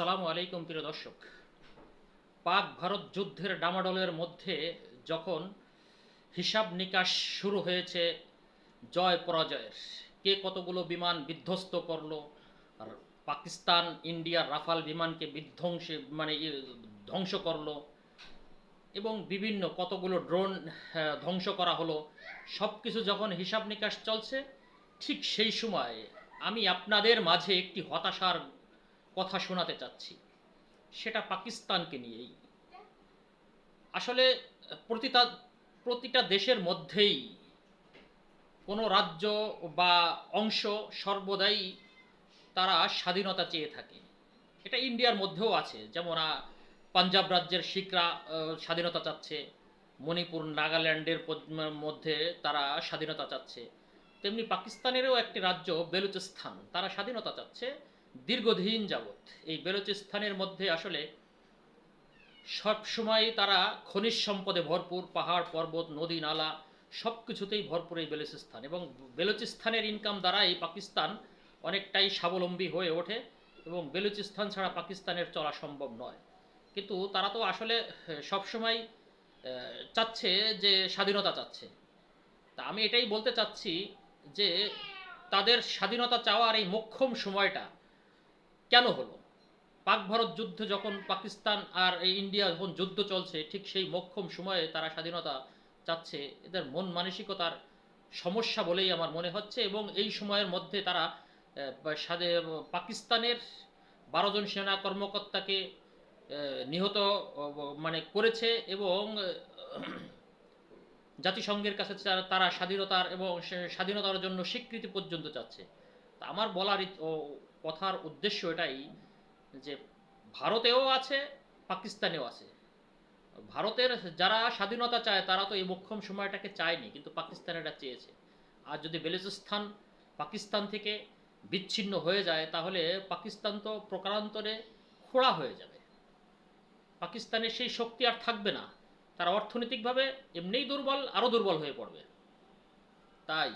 সালামু আলাইকুম প্রিয় দর্শক। পাক ভারত যুদ্ধের ডামাডোলের মধ্যে যখন হিসাব নিকাশ শুরু হয়েছে, জয় পরাজয়ের, কে কতগুলো বিমান বিধ্বস্ত করল পাকিস্তান, ইন্ডিয়ার রাফাল বিমানকে বিধ্বংসে মানে ধ্বংস করল, এবং বিভিন্ন কতগুলো ড্রোন ধ্বংস করা হলো সব কিছু যখন হিসাব নিকাশ চলছে, ঠিক সেই সময় আমি আপনাদের মাঝে একটি হতাশার কথা শোনাতে চাচ্ছি। সেটা পাকিস্তানকে নিয়েই। আসলে, প্রতিটা প্রতিটা দেশের মধ্যেই কোনো রাজ্য বা অংশ সর্বদাই তারা স্বাধীনতা চেয়ে থাকে। এটা ইন্ডিয়ার মধ্যেও আছে। যেমন পাঞ্জাব রাজ্যের শিখরা স্বাধীনতা চাচ্ছে। মণিপুর, নাগাল্যান্ডের মধ্যে তারা স্বাধীনতা চাচ্ছে। তেমনি পাকিস্তানেরও একটি রাজ্য বেলুচিস্তান। তারা স্বাধীনতা চাচ্ছে। দীর্ঘদিন যাবৎ এই বেলুচিস্তানের মধ্যে আসলে সব সময় তারা খনিজ সম্পদে ভরপুর, পাহাড়, পর্বত, নদী, নালা সব কিছুতেই ভরপুর এই বেলুচিস্তান এবং বেলুচিস্তানের ইনকাম দ্বারাই পাকিস্তান অনেকটাই স্বাবলম্বী হয়ে ওঠে এবং বেলুচিস্তান ছাড়া পাকিস্তানের চলা সম্ভব নয়। কিন্তু তারা তো আসলে সবসময় চাচ্ছে যে স্বাধীনতা চাচ্ছে। তা আমি এটাই বলতে চাচ্ছি যে তাদের স্বাধীনতা চাওয়ার এই মোক্ষম সময়টা কেন হলো? পাক ভারত যুদ্ধ যখন পাকিস্তান আর এই ইন্ডিয়া যখন যুদ্ধ চলছে, ঠিক সেই মোক্ষম সময়ে তারা স্বাধীনতা চাচ্ছে, এদের মন মানসিকতার সমস্যা বলেই আমার মনে হচ্ছে এবং এই সময়ের মধ্যে তারা পাকিস্তানের বারো জন সেনা কর্মকর্তাকে নিহত মানে করেছে এবং জাতিসংঘের কাছে তারা- তারা স্বাধীনতার এবং স্বাধীনতার জন্য স্বীকৃতি পর্যন্ত চাচ্ছে। আমার বলার কথার উদ্দেশ্য এটাই যে ভারতেও আছে, পাকিস্তানেও আছে। ভারতের যারা স্বাধীনতা চায়, তারা তো এই মোক্ষম সময়টাকে চায়নি, কিন্তু পাকিস্তান এটা চেয়েছে। আর যদি বেলুচিস্তান পাকিস্তান থেকে বিচ্ছিন্ন হয়ে যায়, তাহলে পাকিস্তান তো প্রকারান্তরে খোড়া হয়ে যাবে। পাকিস্তানের সেই শক্তি আর থাকবে না। তারা অর্থনৈতিকভাবে এমনিই দুর্বল, আরও দুর্বল হয়ে পড়বে। তাই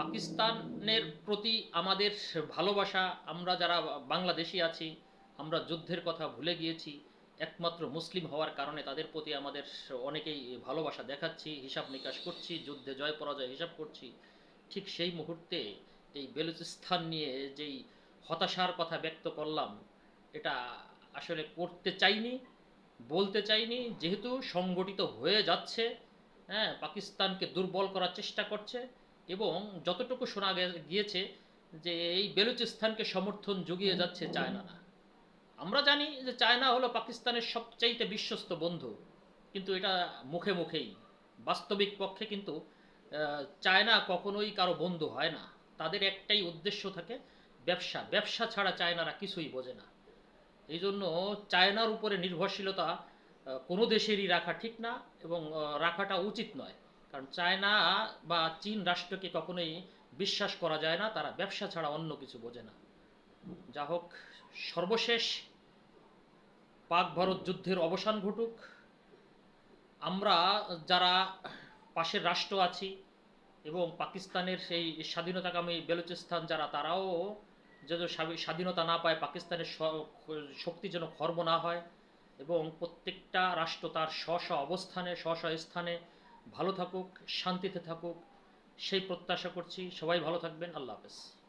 পাকিস্তানের প্রতি আমাদের ভালোবাসা, আমরা যারা বাংলাদেশি আছি, আমরা যুদ্ধের কথা ভুলে গিয়েছি, একমাত্র মুসলিম হওয়ার কারণে তাদের প্রতি আমাদের অনেকেই ভালোবাসা দেখাচ্ছি, হিসাব নিকাশ করছি, যুদ্ধে জয় পরাজয় হিসাব করছি। ঠিক সেই মুহূর্তে এই বেলুচিস্তান নিয়ে যেই হতাশার কথা ব্যক্ত করলাম, এটা আসলে করতে চাইনি, বলতে চাইনি, যেহেতু সংগঠিত হয়ে যাচ্ছে হ্যাঁ পাকিস্তানকে দুর্বল করার চেষ্টা করছে এবং যতটুকু শোনা গিয়েছে যে এই বেলুচিস্তানকে সমর্থন জুগিয়ে যাচ্ছে চায়নারা আমরা জানি যে চায়না হলো পাকিস্তানের সবচাইতে বিশ্বস্ত বন্ধু, কিন্তু এটা মুখে মুখেই। বাস্তবিক পক্ষে কিন্তু চায়না কখনোই কারও বন্ধু হয় না। তাদের একটাই উদ্দেশ্য থাকে ব্যবসা। ব্যবসা ছাড়া চায়নারা কিছুই বোঝে না। এই জন্য চায়নার উপরে নির্ভরশীলতা কোনো দেশেরই রাখা ঠিক না এবং রাখাটা উচিত নয়। কারণ চায়না বা চীন রাষ্ট্রকে কখনোই বিশ্বাস করা যায় না, তারা ব্যবসা ছাড়া অন্য কিছু বোঝে না। যা হোক, সর্বশেষ পাক ভারত যুদ্ধের অবসান ঘটুক। আমরা যারা পাশের রাষ্ট্র আছি এবং পাকিস্তানের সেই স্বাধীনতাকামী বেলুচিস্তান যারা, তারাও যেন স্বাধী- স্বাধীনতা না পায়, পাকিস্তানের শক্তি যেন খর্ব না হয় এবং প্রত্যেকটা রাষ্ট্র তার স্ব স্ব অবস্থানে স্ব স্ব স্থানে ভালো থাকুক শান্তিতে থাকুক সেই প্রত্যাশা করছি। সবাই ভালো থাকবেন। আল্লাহ হাফেজ।